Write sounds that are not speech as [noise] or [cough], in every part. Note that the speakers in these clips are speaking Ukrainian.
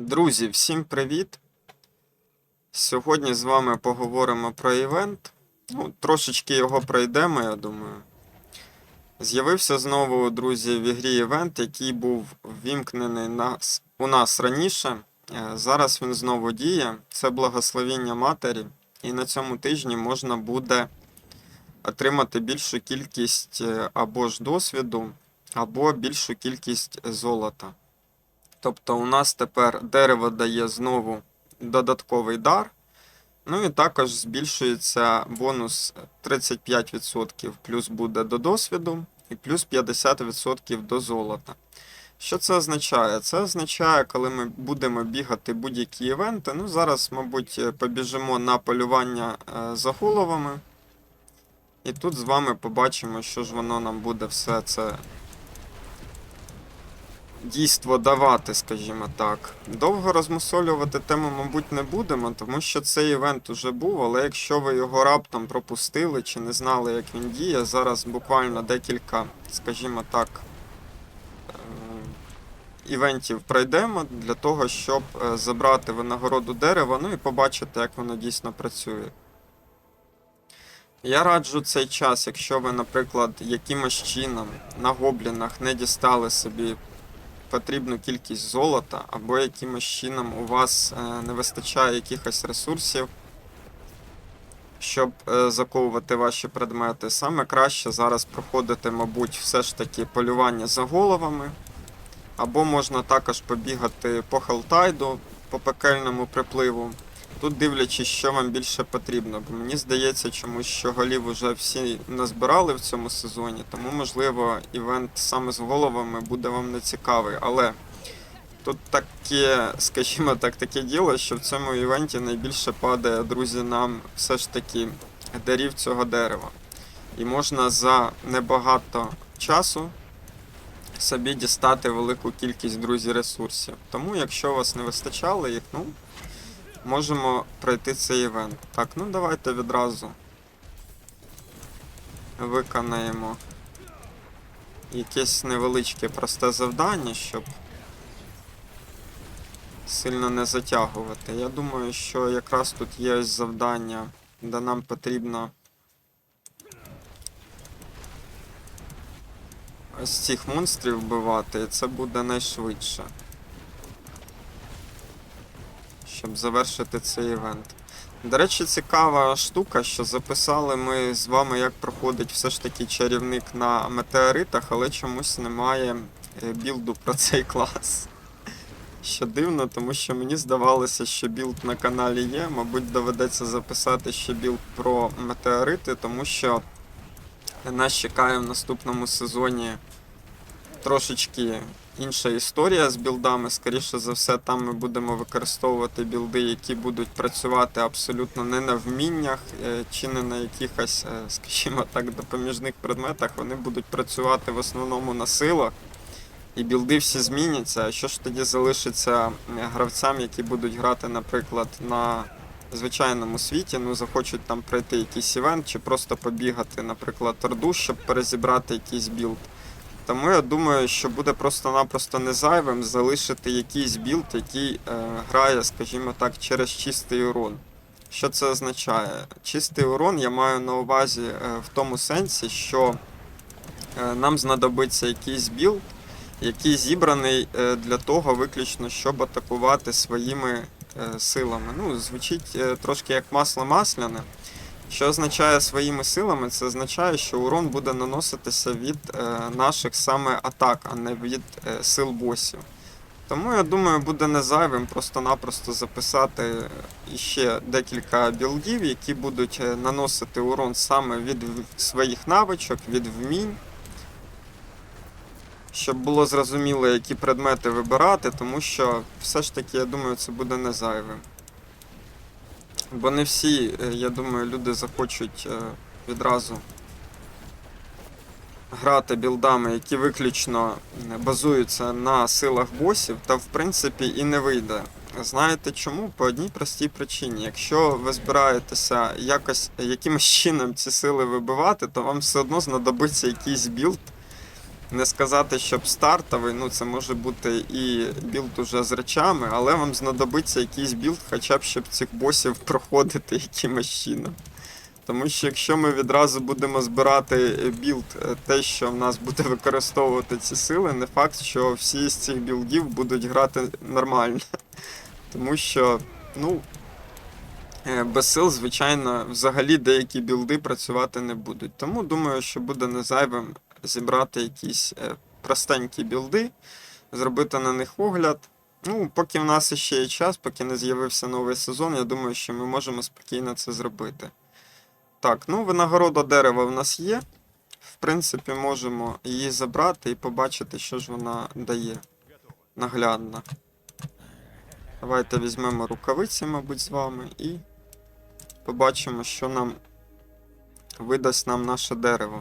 Друзі, всім привіт! Сьогодні з вами поговоримо про івент. Ну, трошечки його пройдемо, я думаю. З'явився знову, друзі, в ігрі івент, який був ввімкнений нас, у нас раніше. Е, Зараз він знову діє. Це благословіння матері. І на цьому тижні можна буде отримати більшу кількість е, або ж досвіду, або більшу кількість золота. Тобто у нас тепер дерево дає знову додатковий дар. Ну і також збільшується бонус 35% плюс буде до досвіду, і плюс 50% до золота. Що це означає? Це означає, коли ми будемо бігати будь-які івенти. Ну, зараз, мабуть, побіжимо на полювання е, за головами. І тут з вами побачимо, що ж воно нам буде все це дійство давати, скажімо так. Довго розмусолювати тему, мабуть, не будемо, тому що цей івент уже був, але якщо ви його раптом пропустили чи не знали, як він діє, зараз буквально декілька, скажімо так, е, івентів пройдемо для того, щоб е, забрати винагороду дерева, ну і побачити, як воно дійсно працює. Я раджу цей час, якщо ви, наприклад, якимось чином на гоблінах не дістали собі потрібну кількість золота, або якимось чином у вас е, не вистачає якихось ресурсів, щоб е, заковувати ваші предмети. Саме краще зараз проходити, мабуть, все ж таки полювання за головами. Або можна також побігати по Халтайду, по пекельному припливу. Тут дивлячись, що вам більше потрібно. Бо мені здається, чомусь, що голів уже всі назбирали в цьому сезоні, тому, можливо, івент саме з головами буде вам не цікавий. Але тут таке, скажімо так, таке діло, що в цьому івенті найбільше падає, друзі, нам все ж таки дарів цього дерева. І можна за небагато часу собі дістати велику кількість друзі ресурсів. Тому, якщо у вас не вистачало їх, ну можемо пройти цей івент. Так, ну давайте відразу виконаємо якесь невеличке просте завдання, щоб сильно не затягувати. Я думаю, що якраз тут є ось завдання, де нам потрібно ось цих монстрів вбивати, і це буде найшвидше щоб завершити цей івент. До речі, цікава штука, що записали ми з вами, як проходить все ж таки чарівник на метеоритах, але чомусь немає е, білду про цей клас. Що дивно, тому що мені здавалося, що білд на каналі є. Мабуть, доведеться записати ще білд про метеорити, тому що нас чекає в наступному сезоні трошечки інша історія з білдами. Скоріше за все, там ми будемо використовувати білди, які будуть працювати абсолютно не на вміннях е, чи не на якихось, е, скажімо так, допоміжних предметах. Вони будуть працювати в основному на силах. І білди всі зміняться. А що ж тоді залишиться гравцям, які будуть грати, наприклад, на звичайному світі, ну захочуть там пройти якийсь івент чи просто побігати, наприклад, орду, щоб перезібрати якийсь білд. Тому я думаю, що буде просто-напросто не зайвим залишити якийсь білд, який е, грає, скажімо так, через чистий урон. Що це означає? Чистий урон я маю на увазі е, в тому сенсі, що е, нам знадобиться якийсь білд, який зібраний е, для того виключно, щоб атакувати своїми е, силами. Ну, звучить е, трошки як масло масляне. Що означає своїми силами? Це означає, що урон буде наноситися від е, наших саме атак, а не від е, сил босів. Тому я думаю, буде не зайвим просто-напросто записати ще декілька білдів, які будуть е, наносити урон саме від своїх навичок, від вмінь. Щоб було зрозуміло, які предмети вибирати, тому що все ж таки, я думаю, це буде не зайвим. Бо не всі, е, я думаю, люди захочуть е, відразу грати білдами, які виключно базуються на силах босів, та в принципі і не вийде. Знаєте чому? По одній простій причині. Якщо ви збираєтеся якось якимось чином ці сили вибивати, то вам все одно знадобиться якийсь білд, Не сказати, щоб стартовий, ну це може бути і білд уже з речами, але вам знадобиться якийсь білд, хоча б щоб цих босів [laughs] проходити якимось чином. Тому що якщо ми відразу будемо збирати білд, е, те, що в нас буде [laughs] використовувати ці сили, не факт, що всі з цих білдів будуть грати нормально. [laughs] Тому що, ну, е, без сил, звичайно, взагалі деякі білди працювати не будуть. Тому думаю, що буде не зайвим зібрати якісь е, простенькі білди, зробити на них огляд. Ну, поки в нас ще є час, поки не з'явився новий сезон, я думаю, що ми можемо спокійно це зробити. Так, ну винагорода дерева в нас є. В принципі, можемо її забрати і побачити, що ж вона дає наглядно. Давайте візьмемо рукавиці, мабуть, з вами, і побачимо, що нам видасть нам наше дерево.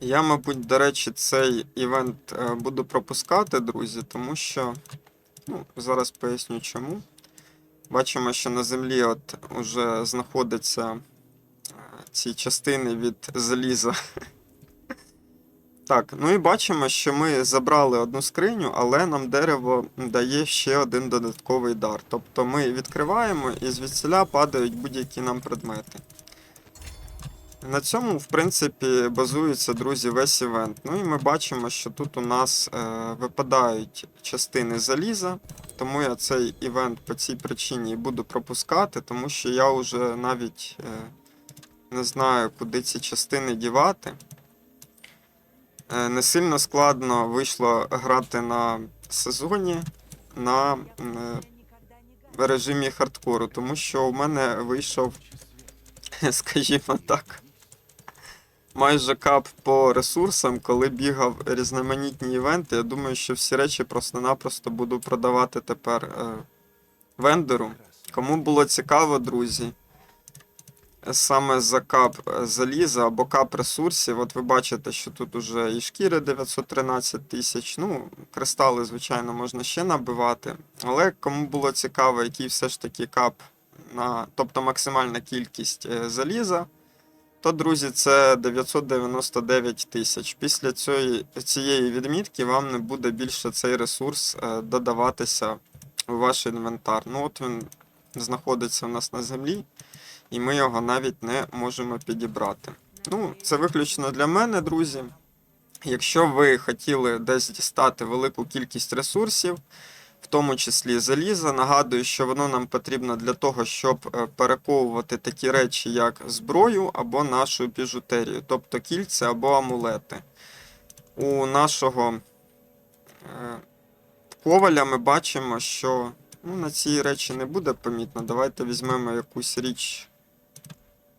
Я, мабуть, до речі, цей івент е, буду пропускати, друзі, тому що. Ну, зараз поясню чому. Бачимо, що на землі от уже знаходяться е, ці частини від заліза. Так, ну і бачимо, що ми забрали одну скриню, але нам дерево дає ще один додатковий дар. Тобто ми відкриваємо і звідсіля падають будь-які нам предмети. На цьому, в принципі, базується, друзі, весь івент. Ну і ми бачимо, що тут у нас е, випадають частини заліза, тому я цей івент по цій причині буду пропускати, тому що я вже навіть е, не знаю, куди ці частини дівати. Е, не сильно складно вийшло грати на сезоні на е, режимі хардкору, тому що у мене вийшов, [laughs] скажімо так, майже кап по ресурсам, коли бігав різноманітні івенти. Я думаю, що всі речі просто-напросто буду продавати тепер е, вендору. Кому було цікаво, друзі, саме за кап е, заліза або кап ресурсів, от ви бачите, що тут уже і шкіри 913 тисяч. Ну, кристали, звичайно, можна ще набивати. Але кому було цікаво, який все ж таки кап, на, тобто максимальна кількість е, заліза, то, друзі, це 999 тисяч. Після цієї, цієї відмітки вам не буде більше цей ресурс е, додаватися у ваш інвентар. Ну, от він знаходиться у нас на землі, і ми його навіть не можемо підібрати. Ну, це виключно для мене, друзі. Якщо ви хотіли десь дістати велику кількість ресурсів, в тому числі заліза, нагадую, що воно нам потрібно для того, щоб е, перековувати такі речі, як зброю або нашу біжутерію, тобто кільця або амулети. У нашого е, коваля ми бачимо, що ну, на цій речі не буде помітно. Давайте візьмемо якусь річ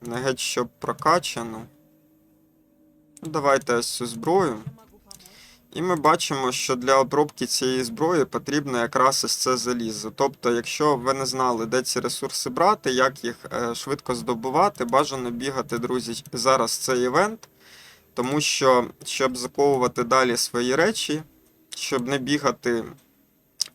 не геть щоб прокачану. Ну, Давайте ось цю зброю. І ми бачимо, що для обробки цієї зброї потрібно якраз ось це залізо. Тобто, якщо ви не знали, де ці ресурси брати, як їх е, швидко здобувати, бажано бігати, друзі, зараз цей івент. Тому що, щоб заковувати далі свої речі, щоб не бігати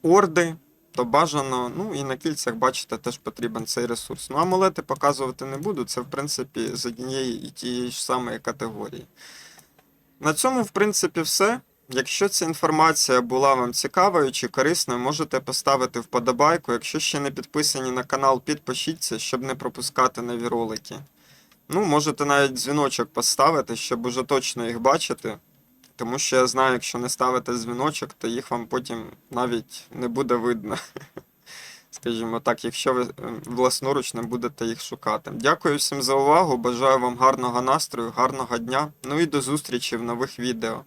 орди, то бажано, ну і на кільцях, бачите, теж потрібен цей ресурс. Ну, амулети показувати не буду, це в принципі з однієї і тієї ж самої категорії. На цьому, в принципі, все. Якщо ця інформація була вам цікавою чи корисною, можете поставити вподобайку. Якщо ще не підписані на канал, підпишіться, щоб не пропускати нові ролики. Ну, можете навіть дзвіночок поставити, щоб уже точно їх бачити. Тому що я знаю, якщо не ставите дзвіночок, то їх вам потім навіть не буде видно. [laughs] Скажімо так, якщо ви е, власноруч не будете їх шукати. Дякую всім за увагу. Бажаю вам гарного настрою, гарного дня. Ну і до зустрічі в нових відео.